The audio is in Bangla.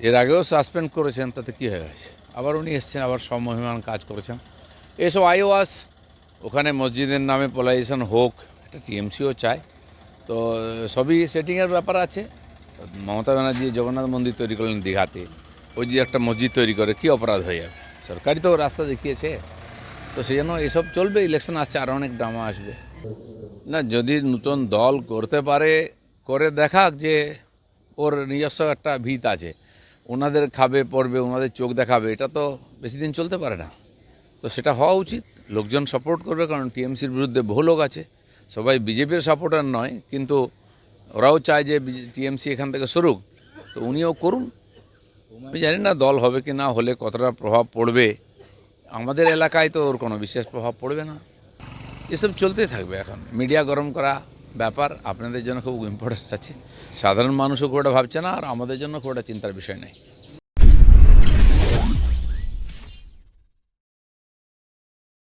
এর আগেও সাসপেন্ড করেছেন, তাতে কী হয়ে গেছে? আবার উনি এসছেন, আবার সমমহিমান কাজ করেছেন। এসব আই আইওয়াস, ওখানে মসজিদের নামে পোলাইজেশন হোক এটা টিএমসিও চায়। তো সবই সেটিংয়ের ব্যাপার আছে। মমতা ব্যানার্জি জগন্নাথ মন্দির তৈরি করলেন দীঘাতে। ওই যে একটা মসজিদ তৈরি করে, কী অপরাধ হয়ে যাবে? সরকারই তো রাস্তা দেখিয়েছে। তো সেই জন্য এসব চলবে ইলেকশন আসছে আরও অনেক ড্রামা আসবে। না, যদি নতুন দল করতে পারে, করে দেখাক যে ওর নিজস্ব একটা ভিত আছে। ওনাদের খাবে, পড়বে, ওনাদের চোখ দেখাবে, এটা তো বেশি দিন চলতে পারে না। তো সেটা হওয়া উচিত, লোকজন সাপোর্ট করবে, কারণ টিএমসির বিরুদ্ধে বহু লোক আছে। সবাই বিজেপির সাপোর্টার নয়, কিন্তু ওরাও চায় যে টিএমসি এখান থেকে সরুক। তো উনিও করুন। আমি জানি না দল হবে কি না, হলে কতটা প্রভাব পড়বে। আমাদের এলাকায় তো ওর কোনো বিশেষ প্রভাব পড়বে না। এসব চলতেই থাকবে এখন। মিডিয়া গরম করা ব্যাপার, আপনাদের জন্য খুব ইম্পর্টেন্ট আছে। সাধারণ মানুষও খুব ভাবছে না, আর আমাদের জন্য খুব চিন্তার বিষয় নেই।